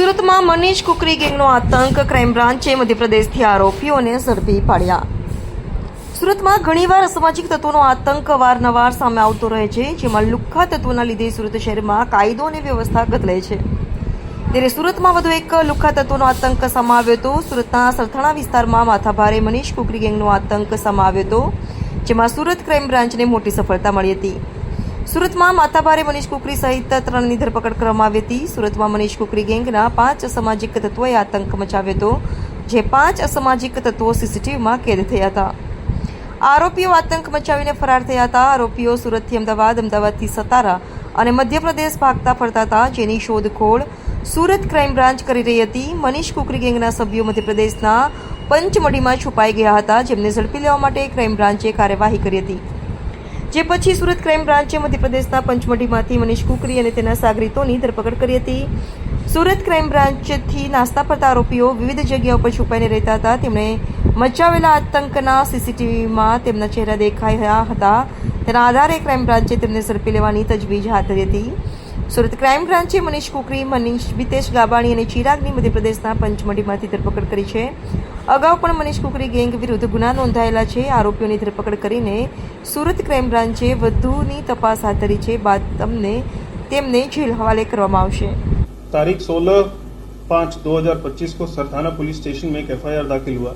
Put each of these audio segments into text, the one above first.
સુરતમાં મનીષ કુકરી ગેંગનો આતંક ક્રાઇમ બ્રાન્ચે મધ્યપ્રદેશથી આરોપીઓને ઝડપી પાડ્યા. સુરતમાં ઘણીવાર અસામાજિક તત્વોનો આતંક વારનવાર સામે આવતો રહે છે, જેમાં લુખ્ખા તત્વોના લીધે સુરત શહેરમાં કાયદો અને વ્યવસ્થા ગતલે છે. ત્યારે સુરતમાં વધુ એક લુખ્ખા તત્વોનો આતંક સામે આવ્યો હતો. સુરતના સરથાણા વિસ્તારમાં માથાભારે મનીષ કુકરી ગેંગનો આતંક સામે આવ્યો હતો, જેમાં સુરત ક્રાઇમ બ્રાન્ચને મોટી સફળતા મળી હતી. સુરતમાં માથાભારે મનીષ કુકરી સહિત ત્રણની ધરપકડ કરવામાં આવી હતી. સુરતમાં મનીષ કુકરી ગેંગના પાંચ અસામાજિક તત્વોએ આતંક મચાવ્યો હતો, જે પાંચ અસામાજિક તત્વો સીસીટીવીમાં કેદ થયા હતા. આરોપીઓ આતંક મચાવીને ફરાર થયા હતા. આરોપીઓ સુરતથી અમદાવાદ, અમદાવાદથી સતારા અને મધ્યપ્રદેશ ભાગતા ફરતા હતા, જેની શોધખોળ સુરત ક્રાઇમ બ્રાન્ચ કરી રહી હતી. મનીષ કુકરી ગેંગના સભ્યો મધ્યપ્રદેશના પંચમઢીમાં છુપાઈ ગયા હતા. જેમને ઝડપી લેવા માટે ક્રાઇમ બ્રાન્ચે કાર્યવાહી કરી હતી. જે પછી સુરત ક્રાઇમ બ્રાન્ચે મધ્યપ્રદેશના પંચમઢીમાંથી મનીષ કુકરી અને તેના સાગરીતોની ધરપકડ કરી હતી. સુરત ક્રાઇમ બ્રાન્ચથી નાસ્તા પરતા આરોપીઓ વિવિધ જગ્યાઓ પર છુપાઈને રહેતા હતા. તેમણે મચાવેલા આતંકના સીસીટીવીમાં તેમના ચહેરા દેખાયા હતા. તેના આધારે ક્રાઇમ બ્રાન્ચે તેમને ઝડપી લેવાની તજવીજ હાથ ધરી હતી. સુરત ક્રાઇમ બ્રાન્ચે મનીષ કુકરી, મનીષ બિતેશ ગાબાણી અને ચિરાગની મધ્યપ્રદેશના પંચમઢીમાંથી ધરપકડ કરી છે. અગાઉ પણ મનીષ કુકરી ગેંગ વિરુદ્ધ ગુના નોંધાયેલા છે આરોપીઓની ધરપકડ કરીને સુરત ક્રાઇમ બ્રાન્ચે વધુની તપાસ હાથ ધરી છે બાદ તમને તેમને જેલ હવાલે કરવામાં આવશે तारीख 16 पाँच 2025 को सरथाना पुलिस स्टेशन में एक एफआईआर दाखिल हुआ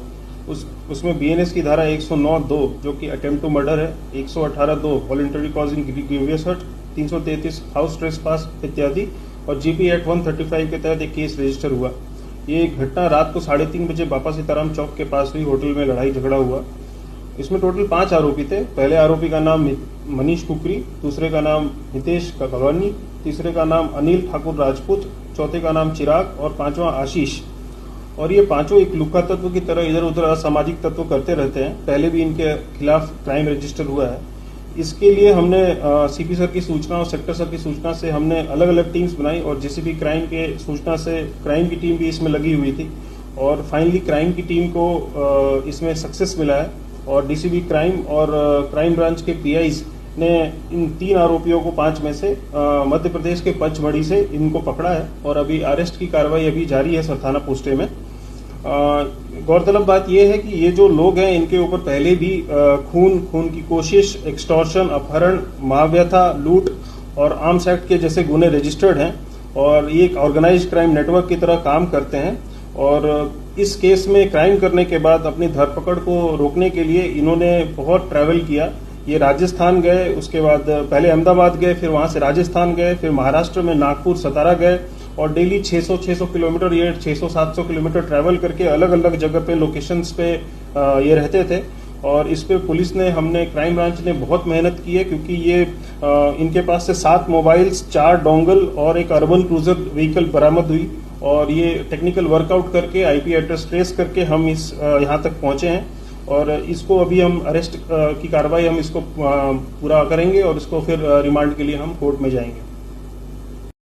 उस उसमें बीएनएस की धारा 109 दो जो कि अटेम्प्ट टू मर्डर है 118 दो voluntary causing grievous hurt 333 house trespass इत्यादि और जीपी एक्ट 135 के तहत एक केस रजिस्टर हुआ ये घटना रात को साढ़े तीन बजे बापा सीताराम चौक के पास हुई होटल में लड़ाई झगड़ा हुआ। इसमें टोटल पाँच आरोपी थे। पहले आरोपी का नाम मनीष कुकरी, दूसरे का नाम हितेश कगवानी तीसरे का नाम अनिल ठाकुर राजपूत, चौथे का नाम चिराग और पांचवा आशीष। और ये पाँचों एक लुक्का तत्व की तरह इधर उधर असामाजिक तत्व करते रहते हैं। पहले भी इनके खिलाफ क्राइम रजिस्टर हुआ है। इसके लिए हमने सीपी सर की सूचना और सेक्टर सर की सूचना से हमने अलग अलग टीम्स बनाई और जेसीबी क्राइम के सूचना से क्राइम की टीम भी इसमें लगी हुई थी और फाइनली क्राइम की टीम को इसमें सक्सेस मिला है और डीसीबी क्राइम और क्राइम ब्रांच के पीआईज ने इन तीन आरोपियों को पाँच में से मध्य प्रदेश के पंचमढ़ी से इनको पकड़ा है और अभी अरेस्ट की कार्रवाई अभी जारी है सर थाना पोस्टे में। गौरतलब बात यह है कि ये जो लोग हैं, इनके ऊपर पहले भी खून खून की कोशिश एक्सटॉर्शन अपहरण महाव्यथा लूट और आर्म्स एक्ट के जैसे गुने रजिस्टर्ड हैं और ये एक ऑर्गेनाइज क्राइम नेटवर्क की तरह काम करते हैं और इस केस में क्राइम करने के बाद अपनी धरपकड़ को रोकने के लिए इन्होंने बहुत ट्रैवल किया। ये राजस्थान गए, उसके बाद पहले अहमदाबाद गए, फिर वहाँ से राजस्थान गए, फिर महाराष्ट्र में नागपुर, सतारा गए और डेली 600-600 किलोमीटर, ये 600-700 किलोमीटर ट्रैवल करके अलग अलग जगह पे लोकेशंस पे ये रहते थे। और इस पे पुलिस ने, हमने क्राइम ब्रांच ने बहुत मेहनत की है क्योंकि ये इनके पास से सात मोबाइल्स चार डोंगल और एक अर्बन क्रूजर व्हीकल बरामद हुई। और ये टेक्निकल वर्कआउट करके आईपी एड्रेस ट्रेस करके हम इस यहाँ तक पहुँचे हैं। और इसको अभी हम अरेस्ट की कार्रवाई हम इसको पूरा करेंगे और इसको फिर रिमांड के लिए हम कोर्ट में जाएँगे।